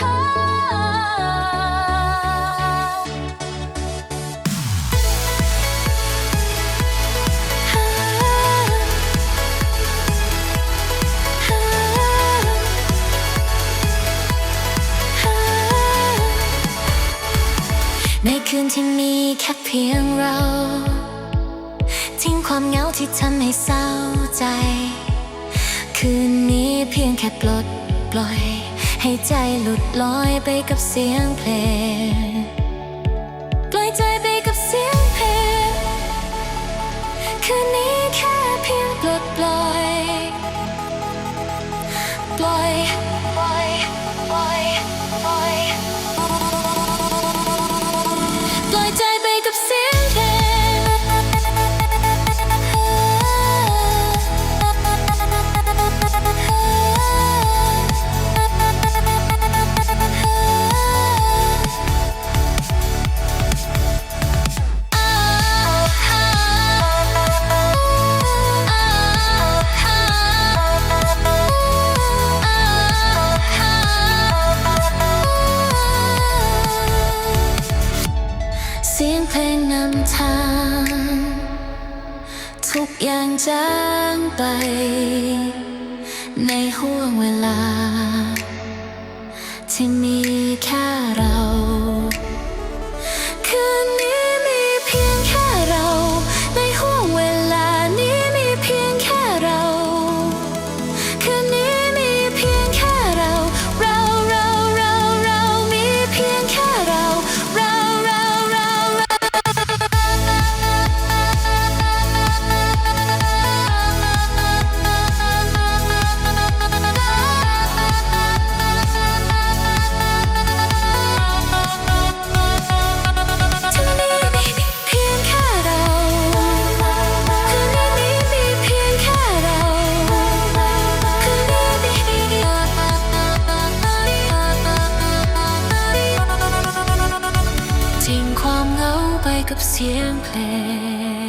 ในคืนที่มีแค่เพียงเรา ทิ้งความเหงาที่ทำให้เศร้าใจ คืนนี้เพียงแค่ปลดปล่อย ให้ใจหลุดลอยไปกับเสียงเพลงปล่อยใจไปกับเสียงเพลง คืนนี้แค่เพียงปลดปล่อย ปล่อย อย่างจางไป ในห่วงเวลา ที่มีแค่เรา กับเสียงเพลง